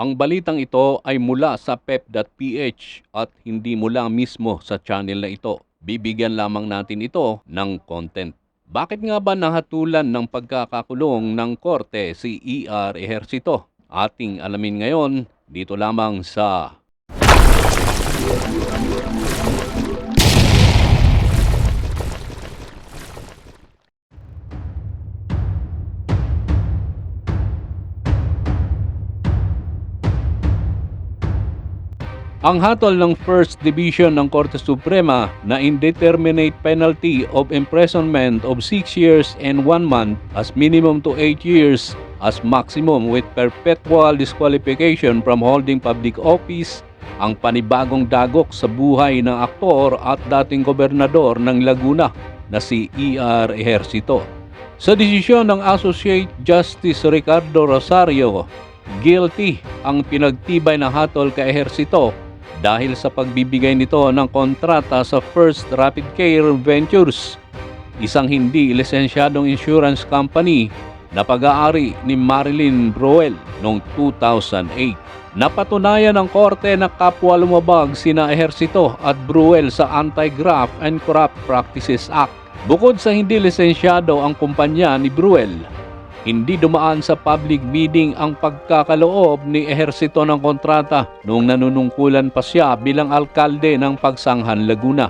Ang balitang ito ay mula sa pep.ph at hindi mula mismo sa channel na ito. Bibigyan lamang natin ito ng content. Bakit nga ba nahatulan ng pagkakakulong ng korte si ER Ejercito? Ating alamin ngayon dito lamang sa Ang hatol ng First Division ng Korte Suprema na indeterminate penalty of imprisonment of 6 years and 1 month as minimum to 8 years as maximum with perpetual disqualification from holding public office ang panibagong dagok sa buhay ng aktor at dating gobernador ng Laguna na si E.R. Ejercito. Sa desisyon ng Associate Justice Ricardo Rosario, guilty ang pinagtibay na hatol kay Ejercito dahil sa pagbibigay nito ng kontrata sa First Rapid Care Ventures, isang hindi lisensyadong insurance company na pag-aari ni Marilyn Bruel noong 2008. Napatunayan ng korte na kapwa lumabag sina Ejercito at Bruel sa Anti-Graft and Corrupt Practices Act. Bukod sa hindi lisensyado ang kumpanya ni Bruel, hindi dumaan sa public bidding ang pagkakaloob ni Ejercito ng kontrata noong nanunungkulan pa siya bilang alkalde ng Pagsanghan, Laguna.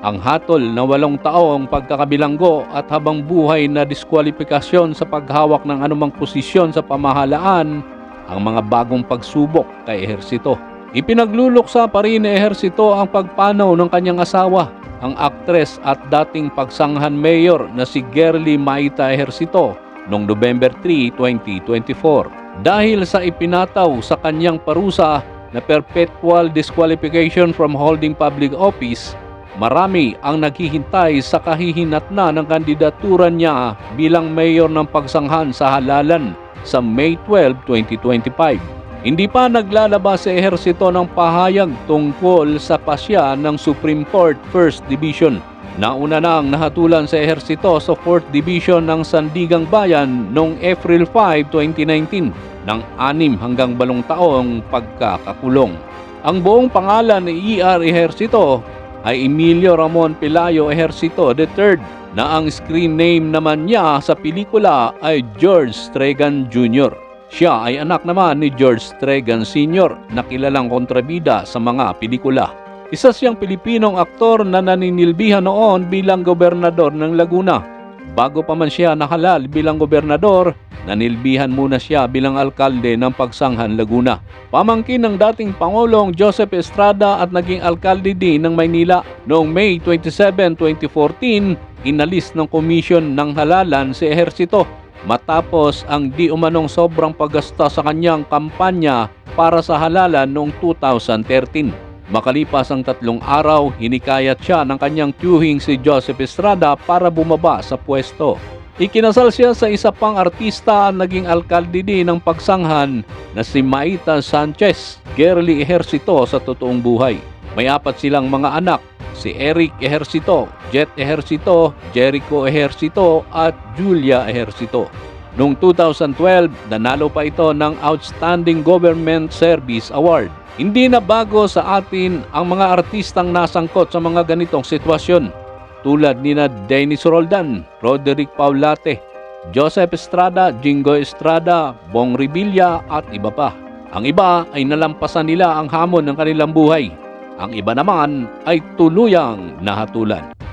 Ang hatol na walong taong pagkakabilanggo at habang buhay na diskwalifikasyon sa paghawak ng anumang posisyon sa pamahalaan ang mga bagong pagsubok kay Ejercito. Ipinagluluksa pa rin ni Ejercito ang pagpanaw ng kanyang asawa, ang aktres at dating pagsanghan mayor na si Gerly Maita Ejercito noong November 3, 2024. Dahil sa ipinataw sa kanyang parusa na perpetual disqualification from holding public office, marami ang naghihintay sa kahihinatna ng kandidatura niya bilang mayor ng pagsanghan sa halalan sa May 12, 2025. Hindi pa naglalabas sa ehersito ng pahayag tungkol sa pasya ng Supreme Court First Division. Nauna nang nahatulan sa ehersito sa 4th Division ng Sandigang Bayan noong April 5, 2019 ng 6 hanggang 8 taong pagkakakulong. Ang buong pangalan ni ER Ejercito ay Emilio Ramon Pelayo Ejercito III na ang screen name naman niya sa pelikula ay George Stregan Jr. Siya ay anak naman ni George Stregan Sr. na kilalang kontrabida sa mga pelikula. Isa siyang Pilipinong aktor na naninilbihan noon bilang gobernador ng Laguna. Bago pa man siya nahalal bilang gobernador, nanilbihan muna siya bilang alkalde ng Pagsanghan, Laguna. Pamangkin ng dating Pangulong Joseph Estrada at naging alkalde din ng Maynila noong May 27, 2014, inalis ng komisyon ng halalan si Ejercito matapos ang di umanong sobrang paggasta sa kanyang kampanya para sa halalan noong 2013. Makalipas ang tatlong araw, hinikayat siya ng kanyang tiyuhing si Joseph Estrada para bumaba sa pwesto. Ikinasal siya sa isa pang artista at naging alkalde din ng pagsanghan na si Maita Sanchez, Gerly Ejercito sa totoong buhay. May apat silang mga anak, si Eric Ejercito, Jet Ejercito, Jericho Ejercito at Julia Ejercito. Noong 2012, nanalo pa ito ng Outstanding Government Service Award. Hindi na bago sa atin ang mga artistang nasangkot sa mga ganitong sitwasyon tulad ni na Dennis Roldan, Roderick Paulate, Joseph Estrada, Jingo Estrada, Bong Revilla at iba pa. Ang iba ay nalampasan nila ang hamon ng kanilang buhay. Ang iba naman ay tuluyang nahatulan.